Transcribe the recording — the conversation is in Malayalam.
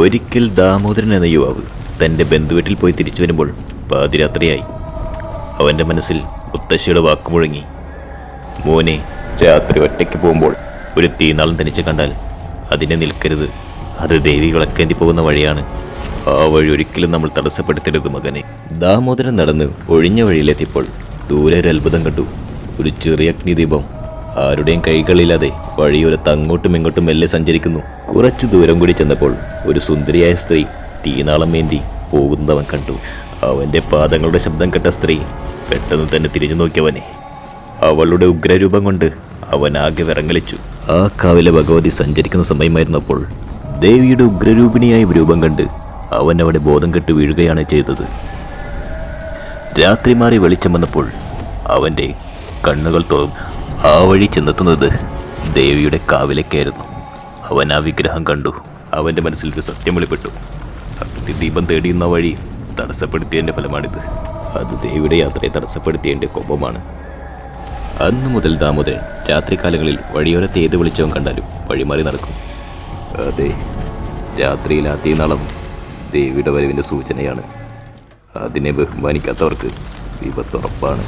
ഒരിക്കൽ ദാമോദരൻ എന്ന യുവാവ് തന്റെ ബന്ധുവീട്ടിൽ പോയി തിരിച്ചു വരുമ്പോൾ പാതിരാത്രിയായി. അവന്റെ മനസ്സിൽ മുത്തശ്ശിയുടെ വാക്ക് മുഴങ്ങി. മോനെ രാത്രി ഒറ്റയ്ക്ക് പോകുമ്പോൾ ഒരു തീനാളം തനിച്ച് കണ്ടാൽ അതിനെ നിൽക്കരുത്. അത് ദേവി വിളക്കേണ്ടി പോകുന്ന വഴിയാണ്. ആ വഴി ഒരിക്കലും നമ്മൾ തടസ്സപ്പെടുത്തരുത് മകനെ. ദാമോദരൻ നടന്ന് ഒഴിഞ്ഞ വഴിയിലെത്തിയപ്പോൾ ദൂരെ ഒരു അത്ഭുതം കണ്ടു. ഒരു ചെറിയ അഗ്നിദീപം ആരുടെയും കൈകളില്ലാതെ വഴിയോരത്ത് അങ്ങോട്ടും ഇങ്ങോട്ടും മെല്ലെ സഞ്ചരിക്കുന്നു. കുറച്ചു ദൂരം കൂടി ചെന്നപ്പോൾ ഒരു സുന്ദരിയായ സ്ത്രീ തീനാളം മേന്തി പോകുന്നവൻ കണ്ടു. അവന്റെ പാദങ്ങളുടെ ശബ്ദം കേട്ട സ്ത്രീ പെട്ടെന്ന് തന്നെ തിരിഞ്ഞു നോക്കിയവനെ. അവളുടെ ഉഗ്രരൂപം കൊണ്ട് അവൻ ആകെ വിറങ്ങലിച്ചു. ആ കാവിലെ ഭഗവതി സഞ്ചരിക്കുന്ന സമയമായിരുന്നപ്പോൾ ദേവിയുടെ ഉഗ്രരൂപിണിയായ രൂപം കണ്ട് അവൻ അവിടെ ബോധം കെട്ട് വീഴുകയാണ് ചെയ്തത്. രാത്രി മാറി വെളിച്ചം വന്നപ്പോൾ അവന്റെ കണ്ണുകൾ തുറന്നു. ആ വഴി ചെന്നെത്തുന്നത് ദേവിയുടെ കാവിലേക്കായിരുന്നു. അവൻ ആ വിഗ്രഹം കണ്ടു. അവന്റെ മനസ്സിൽ ഒരു സത്യം വെളിപ്പെട്ടു. ഭക്തി ദീപം തേടിയുന്ന വഴി തടസ്സപ്പെടുത്തിയതിന്റെ ഫലമാണിത്. അത് ദേവിയുടെ യാത്രയെ തടസ്സപ്പെടുത്തിയതിന്റെ കോപമാണ്. അന്നു മുതൽ ദാമോദരൻ രാത്രികാലങ്ങളിൽ വഴിയോരത്ത് ഏത് വിളിച്ചവൻ കണ്ടാലും വഴിമാറി നടക്കും. അതെ രാത്രിയിൽ ആ ദേവിയുടെ വരവിന്റെ സൂചനയാണ്. അതിനെ ബഹുമാനിക്കാത്തവർക്ക് വിപത്തുറപ്പാണ്